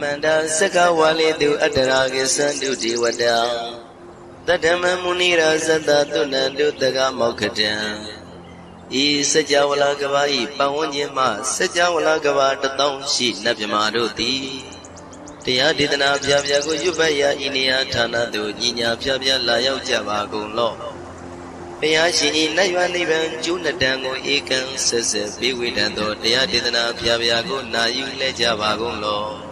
မန္တာစကဝါလေတုအတ္တရာကိသန္တုဒေဝတာတတ္တမမုနိရာဇတတုဏန္တုတကမောက္ခတံဤစကြဝဠာကဘာဤပတ်ဝန်းကျင်မှစကြဝဠာကဘာတထောင်ရှိနတ်မြမာတို့သည်တရားဒေသနာပြပြကိုရွတ်ပတ်ရာဤနေရာဌာနသို့ညီညာပြပြလာရောက်ကြပါကုန်လော့ဘုရားရှင်ဤနတ်ရွာနိဗ္ဗာန်ကျိုးနှစ်တန်ကိုဧကံဆက်ဆက်ပေးဝေတတ်သောတရားဒေသနာပြပြကိုနာယူလဲကြပါကုန်လော့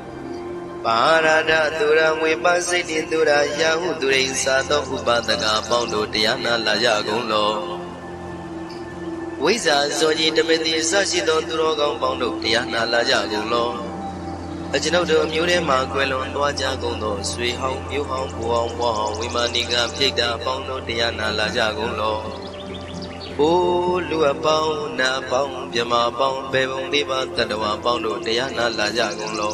ပါရဒသူရငွေပါစိတ်တိသူရယာဟုသူရိန်သာသောဥပဒကပေါင်းတို့တရားနာလာကြကုန်လောဝိဇ္ဇာဇောကြီးတမတိစရှိသောသူတော်ကောင်းပေါင်းတို့တရားနာလာကြကုန်လောအကျွန်ုပ်တို့အမျိုးထဲမှာကွယ်လွန်သွားကြကုန်သောဆွေဟောင်းမျိုးဟောင်းဘူဟောင်းဘွားဟောင်းဝိမာနိကပြိတ္တာပေါင်းတို့တရားနာလာကြကုန်လောအိုးလူအပေါင်းနာပေါင်းမြမပေါင်းဘေဘုံလေးပါတတဝါပေါင်းတို့တရားနာလာကြကုန်လော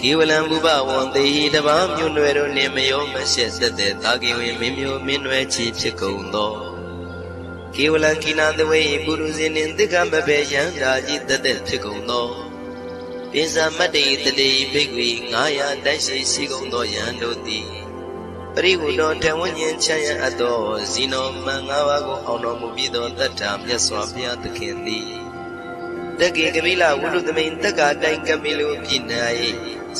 ကေဝလံဘုဘဝံတေဟိတဘာမြို့နွယ်တို့နှင့်မယောမရှက်သက်သက်သာကေဝေမင်းမျိုးမင်းနွယ်ချီဖြစ်ကုန်သောကေဝလံကိနာတဝေပုရုဇဉ်နှင့်တိက္ခမဘေယံဓာကြီးသက်သက်ဖြစ်ကုန်သောပိဇာမတ္တိတတိဘိက္ခွေ900တိုက်ရှိရှိကုန်သောယံတို့သည်ပရိဟုတော်တဝဉ္ဉ္ချမ်းရအပ်သောဇီနောမန်၅ပါးကိုအောင်တော်မူပြီးသောတတ္ထာမြတ်စွာဘုရားသခင်သည်တက္ကေကမိလဝုဒ္ဓသမိန်တက္ကာတိုင်ကမိလိုပြည်၌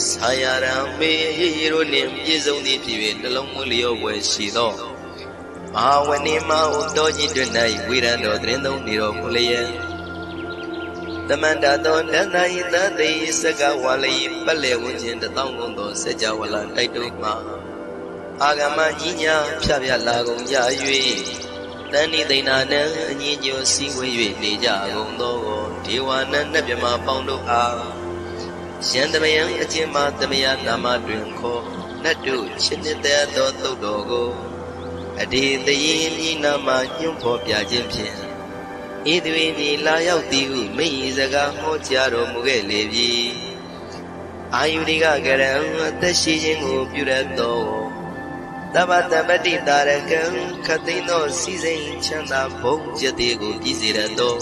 ဆာယရံမေရေရိုနှင့်ပြည့်စုံသည်ဖြစ်၍နှလုံးမွေးလျော်ဝယ်ရှိသောမဟာဝဏိမဟုတောကြီးတွင်၌ဝိရံတော်သတင်းသုံးနေတော်မူလျက်တမန္တသောတန်သာယသတိစကဝါလိပတ်လေဝန်းကျင်တသောကုန်သောစကြဝဠာတိုက်တုမှအာဂမကြီးညာဖြပြလာကုန်ကြ၍တန်ဤသိဏနံအညီညွတ်စည်းဝေး၍နေကြကုန်သောဒေဝနန္နပြမပေါင်းတို့အား ယံတမယံအကျဉ်းမတမယနာမတွင်ခေါ်နတ်တို့ရှင်းတဲ့သော သုတ်တော်ကိုအဒီတရင်မြည်နာမညွှန်ဖော်ပြခြင်းဖြင့်ဤသွေမြေလာရောက်သည်ဟုမိဤစကားဟောကြားတော်မူခဲ့လေပြီအာယုရိကကရံအသက်ရှိခြင်းကိုပြုရသောတပ္ပတပတိတာရကံခသိန်းသောစီစိန်ချမ်းသာဘုံကျက်သေးကိုပြည့်စေရသော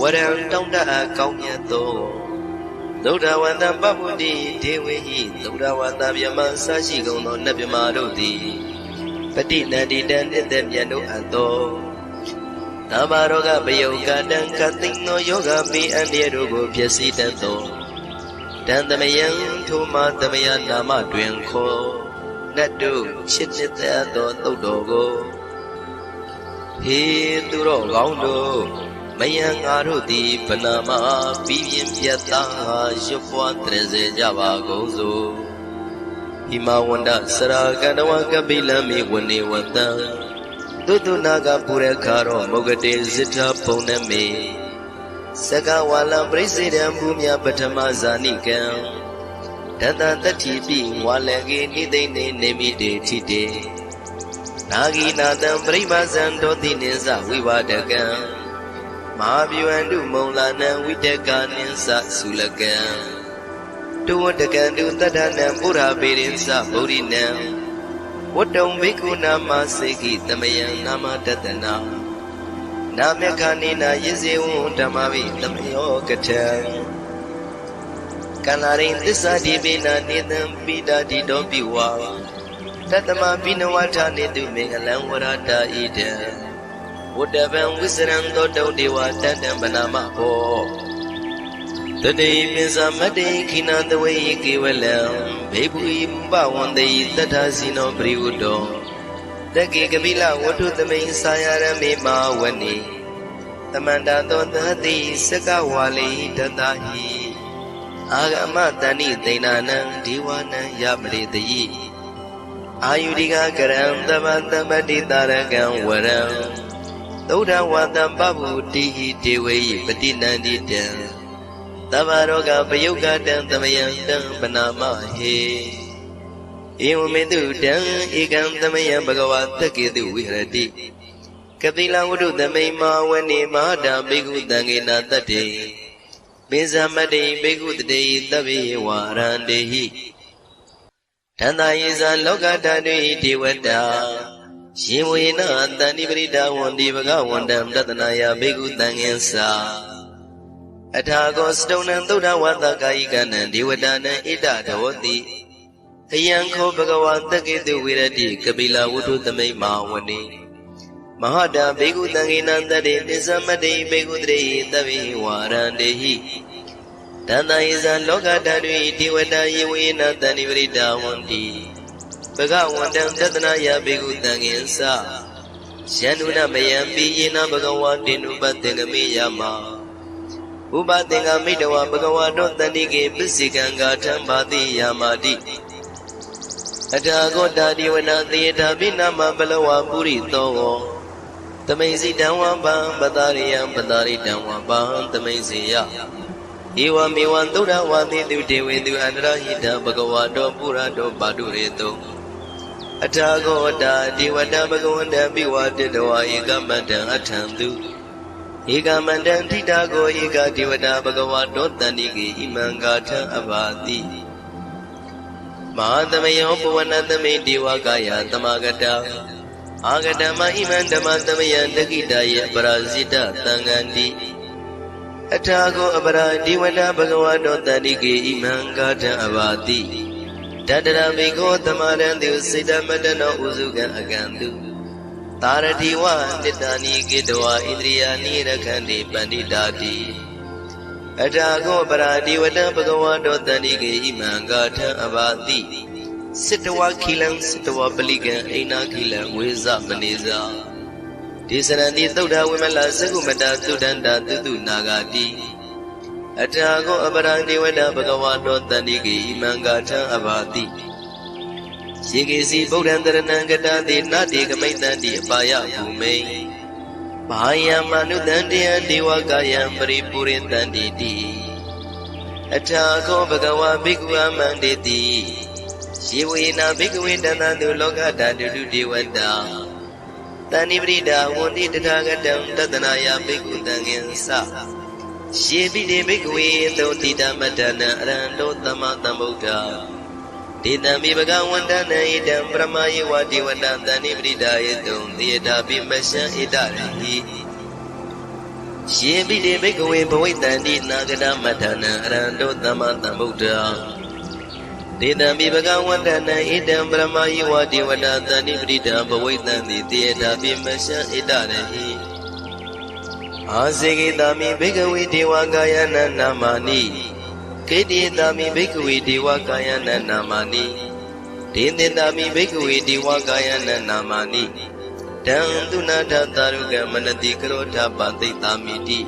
ဝရံတောင်းတအကောင်းမြတ်သော သုဒ္ဓဝန္တပပုတိဒေဝေဟိသုဒ္ဓဝန္တဗျမဆရှိကုန်သောနတ်ဗျမာတို့သည်ပတိနန္တိတံတသက်မြတ်တို့အပ်သောသဘာရောဂပယုကတံခသိန်သောယောဂပိအန္တရာတို့ကိုဖြစ်စီတတ်သောတန်သမယံထိုမသမယနာမတွင်ခေါ်နတ်တို့ချစ်နှစ်သက်သောသုတ်တော်ကိုဟေသူတော်ကောင်းတို့ မယံငါတို့သည်ဗနာမပြီးပြင်းပြတ်သားရွတ်ပွားတရစေကြပါကုန်စို့ဟိမဝန္ဒစရာကန္တဝကပိလမိဝနေဝတံသုတုနာကပုရခါရောမုဂတေဇိထဘုံနမေစကဝါလံပရိစေတံဘူမြပထမဇာနိကံတတတတိပိဝါလကေနိသိနေနေမိတေထိတေနာဂီနာတံပရိမဇံတောတိနိသဝိဝါဒကံ မဟာဗျဝန္တုမုံလာနံဝိတကနိသသုလကံတုဝတကံတုတတ္ထနံပုရပေရိသဗုဒ္ဓိနံဝတ္တုံဘိက္ခုနာမစေကိတမယံနာမတတနာနာမခဏိနာယဇေဝံဓမ္မဝိတမယောကထံကန္နာရိသစ္စာတိပိနာနေတံပိတာတိတောပိဝါတတမပိနဝထာနေတုမင်္ဂလံဝရတာဣဒံ ဝတ္တဗံဝိစရံသောတုံဒေဝတတံပနာမဟောတတိပိစမတ္တိခိနသဝေကေဝလံဘေဘူဣပဝန္တိတထာစီနောပရိဝတ္တောတကေကပိလဝတ္ထုသမိန်စာယရမေမာဝနိသမန္တာသောသတိစကဝါလိတတဟိအာဂမတဏိသိဏနံဒီဝနံယပရိတယိအာယုရိကကရံသဗ္ဗတပတိတာရကံဝရံ သုဒ္ဓဝတံပဗုတိဟိဒေဝေယပတိနန္တိတံသဗ္ဗရောဂပယုတ်ကတံသမယံတံပနာမဟေဧဝမေတုတံဧကံသမယံဘဂဝါသက္ကေတုဝိဟရတိကပိလဝုဒ္ဓသမိန်မာဝနေမဟာတာဘိက္ခုတံငေနာတတ္တေပိဇမတ္တိဘိက္ခုတတေသဗ္ဗေဝါရန္တေဟိတန္တာယေဇာလောကဓာတုဟိဒေဝတာ ယေဝေနတန္တိပရိဒဝန္တိဘဂဝန္တံတတနာယဘိက္ခုတံငင်္စာအထာကောစတုံနံသုဒ္ဓဝါသကာယိကနံဒေဝတာနံဣဒဒဝတိအယံခောဘဂဝါတက္ကေတုဝိရတိကပိလဝုဒ္ဓသမိန်မာဝနေမဟာတာဘေကုတံငေနံတတေပစ္စမတေဘေကုတရေသဗ္ဗေဝါရန္တေဟိတန္တယေဇာလောကဓာတုဒေဝတာယေဝေနတဏိပရိတာဝန္တိ ဘဂဝန္တံတတနာယဘေကုတံငင်္စယန္တုနမယံပိယေနဘဂဝါတေနုပတေငမေယမဥပသင်္ကမိတဝဘဂဝါတောတဏိကေပစ္စေကံဂါထံဘာတိယာမာတိအထာဂောတာဒီဝနာသေတာပိနမပလဝပုရိသောသမိန်စီတံဝပံပတာရိယံပတာရိတံဝပံသမိန်စီယဧဝမေဝံသုဒ္ဓဝါတိတုဒေဝေတုအန္တရဟိတဘဂဝါတောပုရတောပါတုရေတော အထာဂောတာဒီဝတဘဂဝန္တပိဝါတတဝါဧကမတံအထံတုဧကမတံထိတာကိုဧကဒီဝတာဘဂဝါတောတန္တိကေဣမံဂါထံအဘာတိမဟာသမယောပဝနသမိဒေဝကာယသမဂတအာဂတမဣမံဓမ္မသမယတကိတယေပရာဇိတသံဃန္တိအထာကိုအပရာဒီဝနဘဂဝတောတတိကေဣမံဂါထံအဘာတိ တတရမေကောသမရံတိစေတမတနောဥစုကံအကံတုသာရတိဝနိတ္တနိကေတဝဣန္ဒြိယာနိရခန္တိပန္တိတာတိအထာကောပရာဒီဝတံဘဂဝါတောတန္တိကေဣမံဂါထံအဘာတိစစ်တဝခိလံစစ်တဝပလိကံအိနာခိလံဝေဇမနေဇာဒေသရဏတိသုဒ္ဓဝိမလသကုမတာသုဒ္ဒန္တာတုတုနာဂာတိ အထာကောအပရာဒီဝတံဘဂဝါတောတန္တိကေဣမံဂါထံအဘာတိယေကေစီဗုဒ္ဓံတရဏံကတတိနတိကမိတ္တံတိအပါယဘူမိန်ဘာယမနုတံတယဒေဝကာယံပရိပုရိတံတိတိအထာခောဘဂဝါဘိက္ခုအမန္တေတိယေဝေနာဘိက္ခဝေတန္တတုလောကဓာတုတုဒေဝတာတဏိပရိဒာဝန္တိတထာဂတံတတနာယဘိက္ခုတံငင်္စ ယေပိတေဘိက္ခဝေသောတိတမတ္တနံအရဟံတောသမ္မာသမ္ဗုဒ္ဓဒေတံမိဘဂဝန္တနံဣတံပရမယေဝဒေဝတံတဏိပရိဒါယေတုံသေတာပိမရှံဣတရဟိယေပိတေဘိက္ခဝေဘဝိတံတိနာဂတမတ္တနံအရဟံတောသမ္မာသမ္ဗုဒ္ဓဒေတံမိဘဂဝန္တနံဣတံပရမယေဝဒေဝတံတဏိပရိဒါဘဝိတံတိသေတာပိမရှံဣတရဟိ အာစေကိတာမိဘိက္ခဝေဒေဝကာယနာနာမာနိကေတိတာမိဘိက္ခဝေဒေဝကာယနာနာမာနိဒေသင်တာမိဘိက္ခဝေဒေဝကာယနာနာမာနိတံသူနာထတာရုကမနတိကရောထပတိတာမိတိ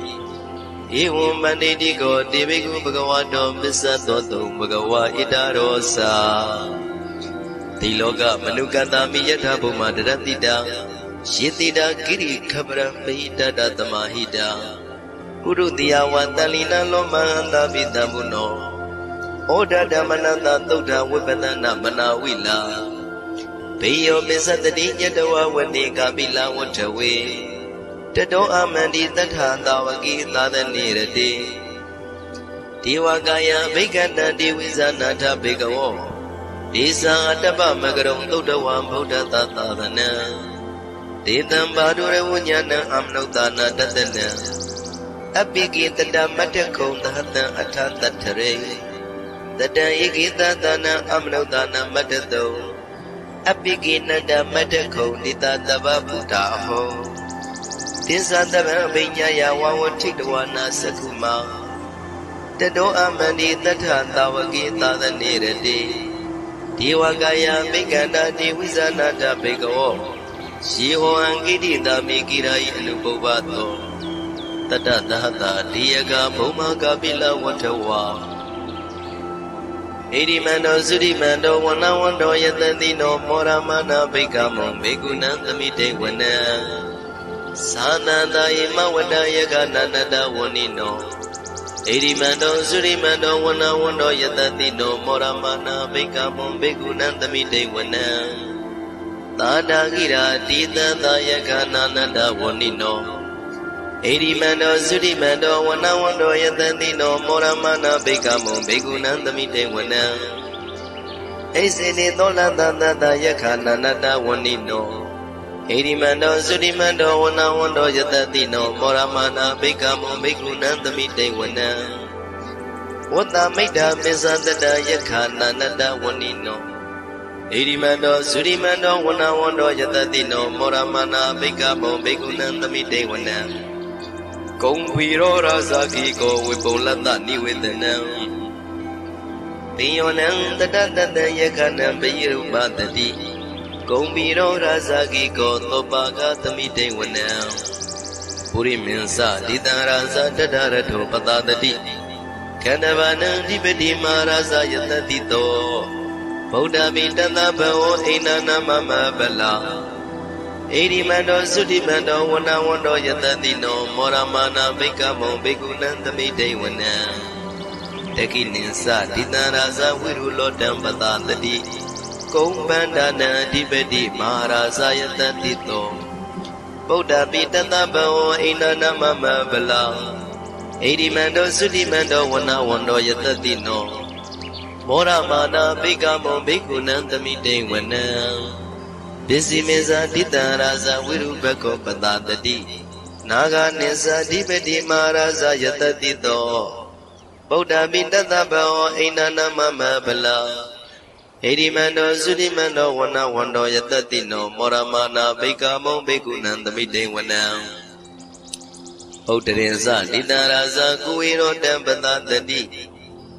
ဧဝံမန္တိတိကောတေဘိက္ခုဘဂဝါတောပစ္စသောတုံဘဂဝါဣတရောစာဒီလောကမနုကတာမိယထာဘုမတရတိတာ ယေတိတာကိရိခပရံပိတတတမဟိတာကုရုတိယဝတလီနလောမဟန္တာပိတံဘုနောဩဒဓမ္မနတသုဒ္ဓဝိပဒနာမနာဝိလာဘေယောပစ္စတတိညတဝဝတိကာပိလဝတ္ထဝေတတောအမန္တိတထာသာဝကိသာသနေရတိဒေဝကာယဘိက္ခတံဒေဝိဇာနာထဘေကဝောဒေသံအတ္တပမကရုံသုဒ္ဓဝံဗုဒ္ဓသာသနံ ဒေတံဘာဒုရဝဉာဏံအမနုဿာနာတတနံအပိကိတတမတ္တခုံသဟတံအထတတ္ထရေတတံဧကိတသနာအမနုဿာနာမတ္တတုံအပိကိနတမတ္တခုံနိတတဗဗုဒ္ဓဟောသစ္စာတဗံအပိညာယဝဝထိတဝနာသကုမောတတောအမန္တိတထသာဝကိသာသနေရတိဒေဝကာယမိကန္တာတိဝိဇာနာတဘေကဝော ယေဟောအံကိတိတာမေကိရာယအနုပုပ္ပသောတတသဟတာဒီယကဘုံမကပိလဝတ္ထဝါဣရိမန္တောသုရိမန္တောဝနဝန္တောယတတိနောမောရမနာဘိကမောဘေကုဏံသမိတေဝနံသာနန္တယေမဝတ္တယကနန္တတဝဏိနောဣရိမန္တောသုရိမန္တောဝနဝန္တောယတတိနောမောရမနာဘိကမောဘေကုဏံသမိတေဝနံ သာတာဂိရာတိတသာယကနာနန္ဒဝဏိနောဣရိမန္တောသုရိမန္တောဝနဝန္တောယတတိနောမောရမနာဘိကမောဘေကုဏံသမိတေဝနံဣစေနေသောလတတတယခာနန္ဒဝဏိနောဣရိမန္တောသုရိမန္တောဝနဝန္တောယတတိနောမောရမနာဘိကမောဘေကုဏံသမိတေဝနံဝတ္တမိတ်တာပိစ္ဆတတယခာနန္ဒဝဏိနော ဣရိမန္တောသုရိမန္တောဝနဝန္တောယတတိနောမောရမနာဘိကမောဘေကုဏံသမိတေဝနံကုံဝီရောရာဇာကိကိုဝိပုလတ္တနိဝေဒနံပိယောနံတတတတယခနံပိယရုပတတိကုံဝီရောရာဇာကိကိုသောပါကသမိတေဝနံပုရိမင်းစဒီတံရာဇာတတရထောပတတတိခန္ဓဘာနံဓိပတိမာရာဇာယတတိတော ဗုဒ္ဓမိတတဘဝအိနာနာမမဗလာဣရိမန္တောသုတိမန္တောဝနဝန္တောယတတိနောမောရမာနာဘိကမောဘိကုဏံသမိတေဝနံတကိနိသတိတံရာဇဝိရုလောတံပတတတိကုံပန္ဒနာအဓိပတိမဟာရာဇယတတိတောဗုဒ္ဓပိတတဘဝအိနာနာမမဗလာဣရိမန္တောသုတိမန္တောဝနဝန္တောယတတိနော မောရမာနာဘိကမောဘိကုဏံသမိတေဝနံပစ္စည်းမေဇာတိတံရာဇဝိရုဘကောပတတတိနာဂနိသဓိပတိမဟာရာဇယတတိတောဗုဒ္ဓပိတတဘောအိန္ဒနာမမဗလာဣရိမန္တောသုတိမန္တောဝနဝန္တောယတတိနောမောရမာနာဘိကမောဘိကုဏံသမိတေဝနံဥဒ္ဒရေဇတိတံရာဇကုဝေရောတံပတတတိ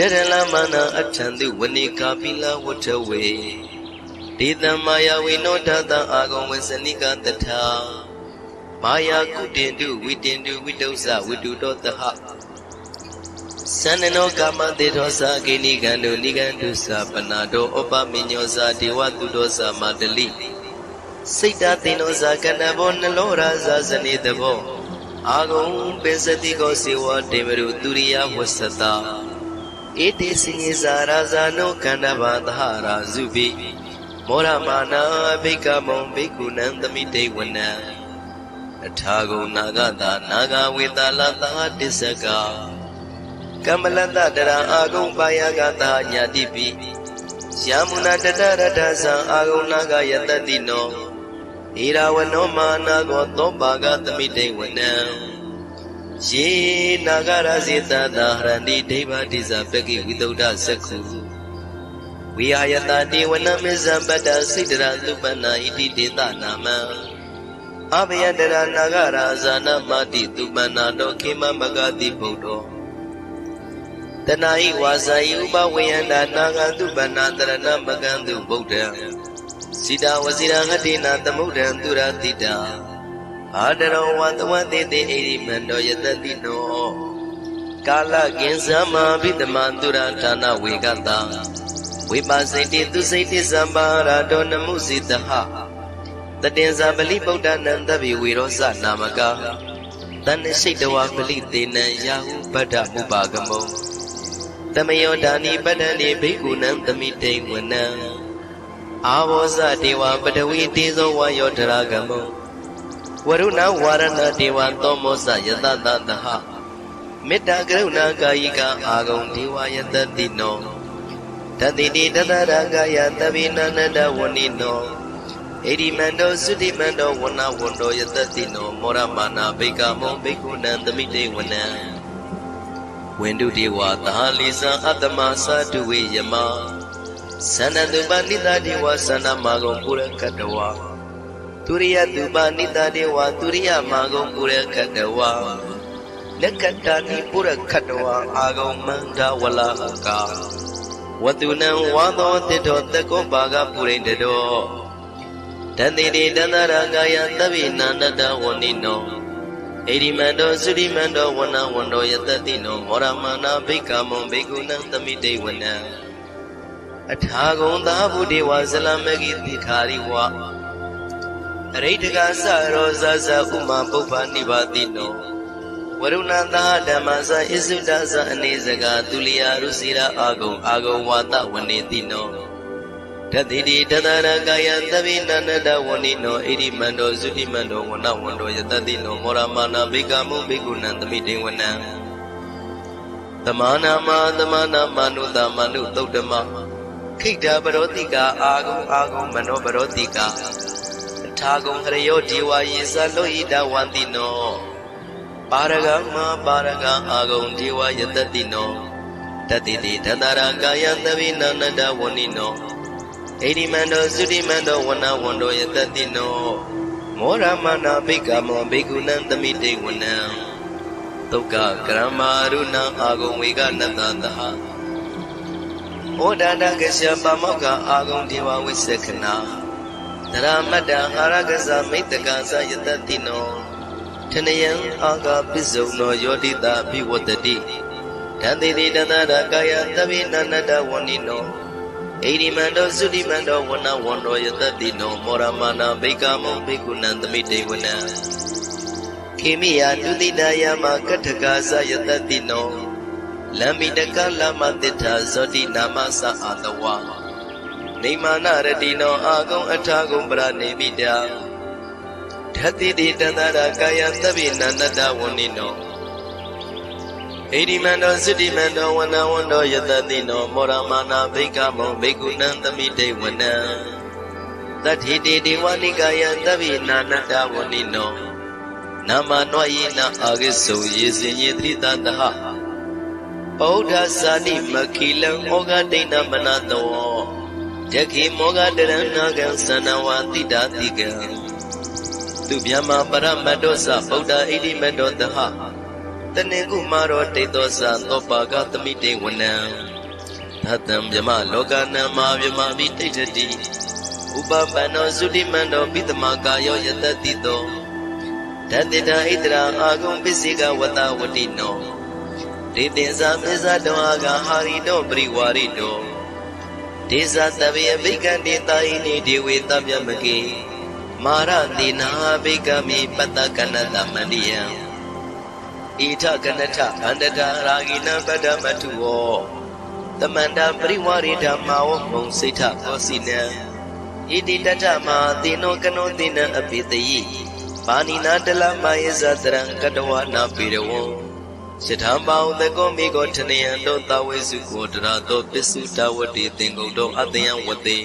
တေရလမနာအထံသူဝဏိကာပိလဝထဝေဒေတံမာယဝိနောထတံအာဂုံဝေစနိကတထာမာယာကုတင်တုဝိတင်တုဝိတုဇဝိတုတောတဟသန္နနောကာမတေသောသာကိနိကံတုနိကံတုသာပနာတောဩပမညောသာဒေဝတုတောသာမတလိစိတ်တသိနောသာကဏဘောနလောရာဇာဇနေတဘောအာဂုံပိစတိကောစေဝတေမရုသူရိယဝဆတာ ဧတေစိညေဇာရာဇာနောကန္တဘာသဟရာဇုပိမောရမာနာဘိကမုံဘိကုဏံသမိတေဝနံအထာဂုံနာဂတာနာဂဝေတာလသာတစ္စကကမ္မလတတရအာဂုံပါယကတာညာတိပိယမုနာတတရတသံအာဂုံနာဂယတတိနောဣရာဝနောမာနာကောသောပါကသမိတေဝနံ ယေနာဂရစေတသာဟရန္တိဒိဗ္ဗတိဇပကိဝိသုဒ္ဓသက္ခုဝိဟာယတတေဝနမေဇံပတ္တစိတရသုပနာဣတိတေတနာမံအဘယတရနာဂရာဇာနမတိသူပနာတောခေမမဂတိဘုဒ္ဓောတဏှာဤဝါစာဤဥပဝေယန္တာနာဂတုပနာတရဏမကံတုဗုဒ္ဓံစိတာဝစီရဟတိနာသမုဒ္ဒံသူရတိတာ အာတရောဝတဝတိတိဣရိမန္တောယတတိနောကာလကင်ဇမဘိတမန္တုရဌာနဝေကတံဝိပါစိတိသူစိတိသမ္ပါရာတောနမှုစိတဟတတင်္ဇာပလိဗုဒ္ဓနံတဗိဝေရောဇနာမကတန်ရှိတဝါပလိတေနံယာဟုဗဒ္ဓမုပါကမောတမယောဒာနိပတ္တနိဘိက္ခုနံသမိတေဝနံအာဘောဇဒေဝပတဝီတေဇောဝါယောတရာကမော ဝရုဏဝါရဏဒေဝသောမောဇယတတတဟမေတ္တာကရုဏာကာယိကအာဂုံဒေဝယတတိနောတတိတိတတရကာယတဗိနန္တဝဏိနောဣရိမန္တောသုတိမန္တောဝနဝန္တောယတတိနောမောရမာနာဘိကမောဘိက္ခုနံသမိတေဝနံဝန္တုဒေဝသာလိဇံအတ္တမသတုဝေယမသန္တတုပနိတဒေဝသန္တမာဂုံပုရကတဝါ သူရိယတုပနိတဒေဝသူရိယမာဂုံပုရကတဝါလက္ခတာနိပုရခတဝါအာဂုံမန္တဝလာကာဝတုနံဝါသောတိတောတကောပါကပုရိတတောတတိတိတန္တရာကာယသဗ္ဗိနန္တတဝဏိနောဣရိမန္တောသုရိမန္တောဝနဝန္တောယတတိနောမောရမနာဘိက္ခမောဘိက္ခုနံသမိတေဝနံအထာဂုံသာဘုဒေဝဇလမဂိတိခာရိဝ အရိဋ္ဌကသရောဇဇဥမာပုပ္ပနိပါတိနောဝရုဏသာဓမ္မဇဣစုတဇအနေစကာသူလျာရုစီရာအာဂုံအာဂုံဝါတဝနေတိနောတတိတိတတရကာယသဗ္ဗိနန္တဝဏိနောဣရိမန္တောသုတိမန္တောဝနဝန္တောယတတိနောမောရမာနာဘိကမုဘိက္ခုနံသမိတေဝနံသမာနာမသမာနာမနုတမနုသုတ်တမခိတ္တပရောတိကာအာဂုံအာဂုံမနောပရောတိကာ ထာဂုံဟရယောဒီဝါယေသလောဟိတဝန္တိနောပါရဂမပါရဂအာဂုံဒီဝါယတတိနောတတိတိတတရာကာယသဗိနန္တဝဏိနောဣတိမန္တောသုတိမန္တောဝနဝန္တောယတတိနောမောရမနာဘိက္ခမောဘိက္ခုနံသမိတေဝနံသုက္ကကရမရုဏအာဂုံဝေကနတသဟဩဒါတကရှပမောက္ခအာဂုံဒေဝဝိသခနာ တရမတ္တဟာရကဇမိတ္တကသယတတိနောထနယံအာဂပစ္စုံနောယောတိတာဘိဝတတိတန်တိတိတန္တရာကာယသဗ္ဗိနန္တဝဏိနောဣရိမန္တောသုတိမန္တောဝနဝန္တောယတတိနောမောရမနာဘိကမောဘိက္ခုနံသမိတေဝနံခေမိယတုတိတယမကထကာသယတတိနောလမ္မိတကလမတိထာဇောတိနာမသအာတဝ နေမာနရတိနောအာဂုံအထာဂုံပရနေမိတာဓတ္တိတိတန္တရာကာယသဗ္ဗိနန္တဝဏိနောဣတိမန္တောစိတိမန္တောဝနဝန္တောယတတိနောမောရမာနာဘိက္ခမောဘိက္ခုနံသမိတေဝနံတတိတိဒေဝနိကာယသဗ္ဗိနာနတဝဏိနောနာမနွာယေနအာဂိစုယေစင်ယေတိတတဟဗုဒ္ဓဇာတိမခိလံဩဃဒိဏမနတော ယခိမောဃတရဏကံသနဝတိတာတိကံသူမြမပရမတ္တောသဗုဒ္ဓဣတိမတ္တောတဟတနေကုမာရောတေသောသသောပါကသမိတေဝနံသတံမြမလောကနံမာမြမမိတိတတိဥပပန္နောသုတိမန္တောပိတမကာယောယတတိတောတတိတဣတရာအာဂုံပစ္စေကဝတဝတိနောဒေသင်္ဇာပိဇာတောအာဂဟာရိတောပရိဝါရိတော ဒေဇာတဗေအဘိကံတေတာယိနေဒေဝေတဗျမကေမာရတိနာဘိကမိပတ္တကနတမန္တိယံဣထကနထအန္တတရာဂိနံပဒမထုဝောတမန္တပရိဝရိဓမ္မာဝမုံစိဋ္ဌကောစီနံဣတိတတမသေနောကနောသေနံအပိတယိပါဏိနာတလမယေဇတရံကတဝနာပိရဝံ ယထာပေါသကောမိကောထနယံတောတဝေစုကိုတရာတောပစ္စုတဝတိသင်္ကုံတောအတယံဝတိ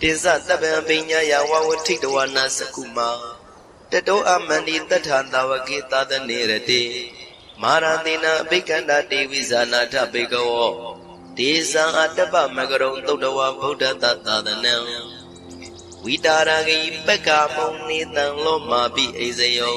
တိဇတပံပိညာယဝဝထိတဝနာစကုမာတတောအမန္တိတထာတဝကေသာသနေရတိမာရတိနာအဘိကန္တာတေဝိဇာနာထဘေကဝောဒေဇံအတ္တပမကရုံသုတ်တဝဗုဒ္ဓတသာသနံဝိတာရဂိပက္ခမုံနေတံလောမာပိအိဇယော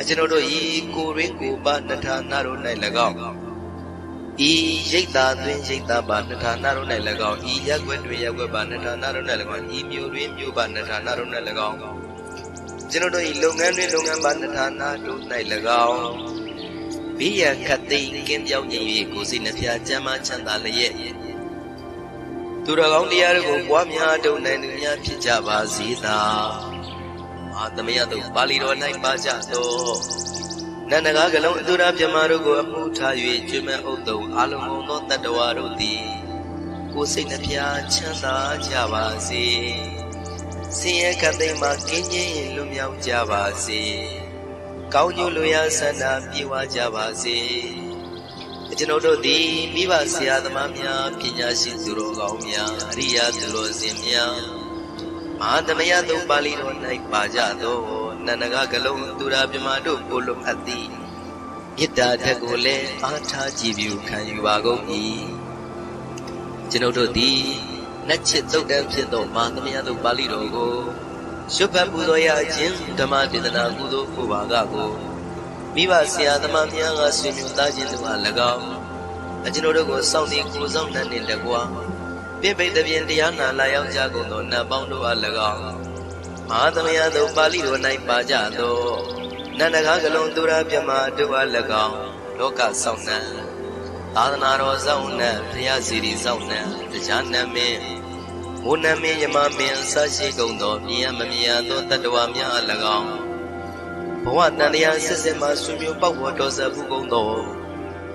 အကျွန်ုပ်တို့ဤကိုရင်းကိုပါနှထာနာတို့၌၎င်းဤရိတ်သာတွင်ရိတ်သာပါနှထာနာတို့၌၎င်းဤရက်ွက်တွင်ရက်ွက်ပါနှထာနာတို့၌၎င်းဤမျိုးတွင်မျိုးပါနှထာနာတို့၌၎င်းကျွန်ုပ်တို့ဤလုပ်ငန်းတွင်လုပ်ငန်းပါနှထာနာတို့၌၎င်းဘေးရန်ခတ်သိမ်းကင်းပြောင်းခြင်း၍ကိုယ်စိတ်နှဖျားချမ်းသာချမ်းသာလျက်သူတော်ကောင်းတရားတို့ကိုပွားများတုံနိုင်သူများဖြစ်ကြပါစေသာ အာသမယတို့ပါဠိတော်၌ပါကြသောနန္ဒကားကလုံးအတူရာမြမတို့ကိုအမှုထား၍ကျွမ်းမဲ့ဥတုံအလုံးစုံသောတတ္တဝါတို့သည်ကိုယ်စိတ်နှဖျားချမ်းသာကြပါစေဆင်းရဲခတ်သိမ်းမှကင်းကျင်းလွတ်မြောက်ကြပါစေကောင်းကျိုးလိုရာဆန္ဒပြေဝကြပါစေကျွန်ုပ်တို့သည်မိဘဆရာသမားများပညာရှိသူတော်ကောင်းများအရိယာသူတော်စင်များ မဟာသမယသုံးပါဠိတော်၌ပါကြသောနန္ဒကကလုံးသူရာပြမတို့ကိုလွတ်အပ်သည်မေတ္တာဓာတ်ကိုလည်းအားထားကြည်ပြုခံယူပါကုန်၏ကျွန်ုပ်တို့သည်နတ်ချစ်သုတ်တန်းဖြစ်သောမဟာသမယသုံးပါဠိတော်ကိုရှုပ်ဖတ်ပူဇော်ရခြင်းဓမ္မဒေသနာကုသိုလ်ကိုပါကကိုမိဘဆရာသမားများကဆွေမျိုးသားချင်းတို့အား၎င်းအကျွန်ုပ်တို့ကိုစောင့်တည်ကိုစောင့်နှံ့နှင့်တကွာ ပြိပိတ်တပြင်းတရားနာလာရောက်ကြကုန်သောနတ်ပေါင်းတို့အား၎င်းမဟာသမယသို့ပါဠိတော်၌ပါကြသောနန္ဒကားကလုံးသူရပြမတို့အား၎င်းလောကဆောင်နှံသာသနာတော်ဆောင်နှံဘုရားစီရီဆောင်နှံတရားနာမင်းမိုးနမင်းယမမင်းဆရှိကုန်သောမြင်ရမမြင်ရသောတတ္တဝါများအား၎င်းဘဝတန်တရားစစ်စစ်မှဆွေမျိုးပေါက်ဝတော်စပ်ဘူးကုန်သော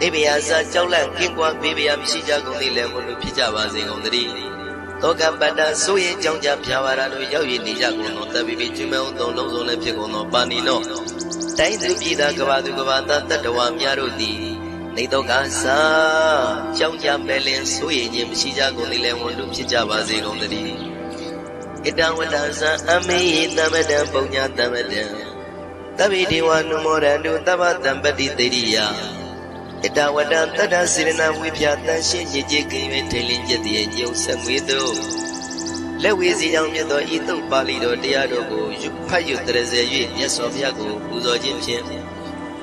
နေဗျာစာကြောက်လန့်ကင်းကွာဘေးဗျာမရှိကြကုန်သည်လည်းဝန္တုဖြစ်ကြပါစေကုန်တည်းတောကပတ္တဆိုရင်ကြောင့်ကြဖြာပါရတို့ရောက်ရည်နေကြကုန်သောတပိပိကျွမောသုံးလုံးစုံလည်းဖြစ်ကုန်သောပါဏိနောတိုင်းသူပြည်သားကဘာသူကဘာသားတတ္တဝါများတို့သည်နေတော့ကစားကြောင့်ကြမဲ့လင်ဆိုရင်ခြင်းမရှိကြကုန်သည်လည်းဝန်တို့ဖြစ်ကြပါစေကုန်သတည်းဣတံဝတ္တဇံအမေယသမတံပုံညာသမတံတပိဒေဝနုမောရန္တုတပ္ပတံပတိတေရိယ ဣတဝတ္တတတ္တစေရဏဝိဖြာတန်ရှင်းရည်ကြည်ခင်၍ထိန်လင်းကျက်တည်းညုံဆက်ငွေတို့လက်ဝေစီကြောင့်မြတ်သောဤတုတ်ပါဠိတော်တရားတော်ကိုယူဖတ်ယူတရစေ၍မြတ်စွာဘုရားကိုပူဇော်ခြင်းဖြင့်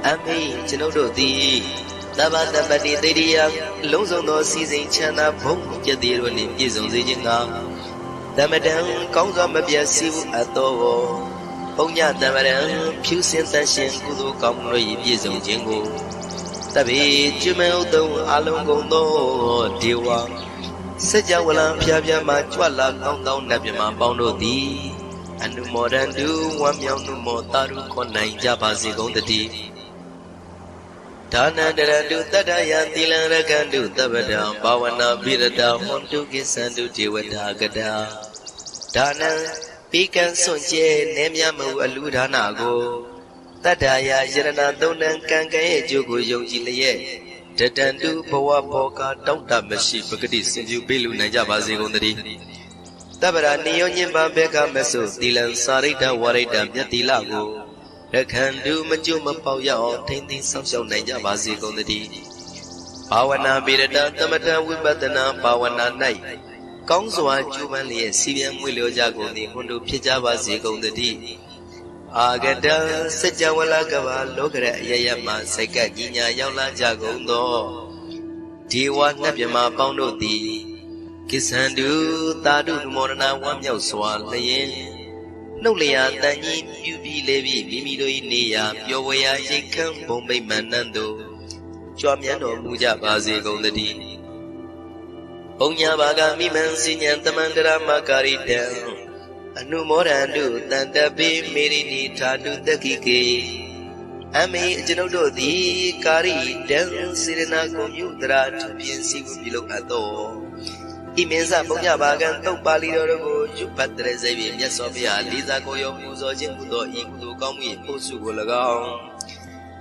အမေကျွန်ုပ်တို့သည်တပ္ပတပတိတေရိယအလုံးစုံသောစီစဉ်ချမ်းသာဘုံကျက်တည်းတို့နှင့်ပြည့်စုံစေခြင်းကတမတံကောင်းစွာမပြတ်စည်းဘူးအပ်သောဘုံညတမရံဖြူစင်သရှင်ကုသိုလ်ကောင်းမှုတို့၏ပြည့်စုံခြင်းကို တပိကျွမေဥတုံအလုံးကုန်သောဒေဝစัจ java လံဖျားဖျားမှကြွလာကောင်းသောနတ်မြမပေါင်းတို့သည်အနုမောဒန္တုဝမ်းမြောက်မှုမောတာရုခွန်နိုင်ကြပါစေကုန်တည်းဒါနန္တရတုတတ္တယသီလံရကန္တုတပ္ပဒံဘာဝနာပိရတဟွန်တုကိသန္တုဒေဝတာကတာဒါနံပိကံစွန့်ကျဲနေမြမှုအလူဒါနာကို တတ္တရာယရဏသုံးတန်ကံကံရဲ့အကျိုးကိုယုံကြည်လျက်တတန်တုဘဝဘောကတောင့်တမရှိပဂတိစင်ကြူပေးလူနိုင်ကြပါစေကုန်သတည်းတပ္ပရာနိယောညင်ပံဘေကမဆုသီလံစာရိတ္တဝရိတ္တမြတ်တိလကိုရခန္တုမကျွတ်မပေါက်ရအောင်ထိမ့်သိမ်းဆောက်ရှောက်နိုင်ကြပါစေကုန်သတည်းဘာဝနာပိရတသမထဝိပဿနာဘာဝနာ၌ကောင်းစွာကျူးပန်းလျက်စီပြန်မွေလျောကြကုန်သည်ခွန်တို့ဖြစ်ကြပါစေကုန်သတည်း အာဂတစัจ java လကဘာလောကရအယယမစိတ်ကကြီးညာရောက်လာကြကုန်သောဒေဝနတ်မြမပေါင်းတို့သည်ကိစ္ဆန္တုတာတုမောရဏဝမ်းမြောက်စွာလျင်နှုတ်လျာတန်ကြီးပြုပြီးလေပြီးမိမိတို့၏နေရာပျော်ဝရာရိတ်ခမ်းဘုံမိတ်မန္တန်တို့ကြွားမြတ်တော်မူကြပါစေကုန်သတည်းဘုံညာဘာကမိမံစဉ္ဉံတမန္တရမကာရိတံ အနုမောဒန္တုတန်တပိမေရိတိဓာတုတက္ခိကေအမေကျွန်ုပ်တို့သည်ကာရိတံစေရနာကုံမြုတရာထပြင်းစီကိုပြုလုပ်အပ်သောဣမင်းစဘုံညဘာကံတုတ်ပါဠိတော်တို့ကိုယူပတ်တရစေပြီးမြတ်စွာဘုရားလေးစားကိုရောပူဇော်ခြင်းဟူသောဤကုသိုလ်ကောင်းမှု၏ဖို့စုကို၎င်း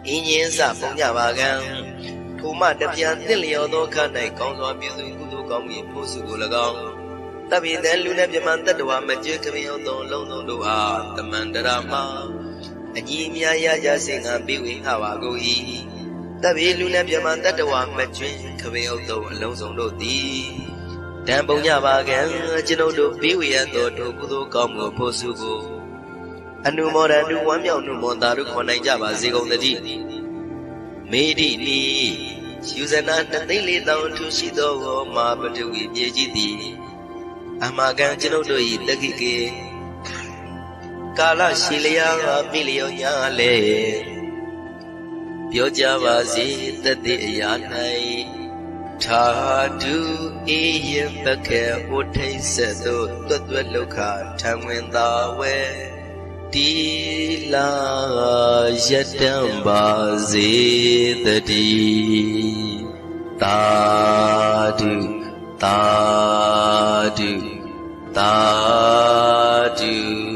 အင်းင်းစဘုံညဘာကံထိုမှတပြန်တင့်လျော်သောခ၌ကောင်းစွာပြုစုကုသိုလ်ကောင်းမှု၏ဖို့စုကို၎င်း တပိတံလူနဲ့ပြမန်တတ္တဝမကျွခမယောသောလုံးစုံတို့အားတမန္တရာမအညီအမြရကြစေငါပေးဝေငှပါကုန်၏တပိလူနဲ့ပြမန်တတ္တဝမကျွခမယောသောအလုံးစုံတို့သည်တံပုံညပါကံကျွန်ုပ်တို့ပေးဝေရသောတို့ကုသိုလ်ကောင်းမှုဖို့စုကိုအနုမောဒန္တုဝမ်းမြောက်နှုမောတာတို့ခေါ်နိုင်ကြပါစေကုန်သတည်းမေဒီနီယူဇနာတသိလေးတောင်ထူရှိသောမာပတဝီမြေကြီးသည် အမကန်ကျွန်ုပ်တို့၏တက္ကိကေကာလရှိလျာမိလျောညာလေပြောကြပါစေတသက်အရာ၌ထာဒုအေယပကေဥထိတ်ဆက်သို့တွတ်တွတ်လောက်ခထံဝင်သာဝဲတီလာယတံပါစေတတိတာဒုသာဓု जि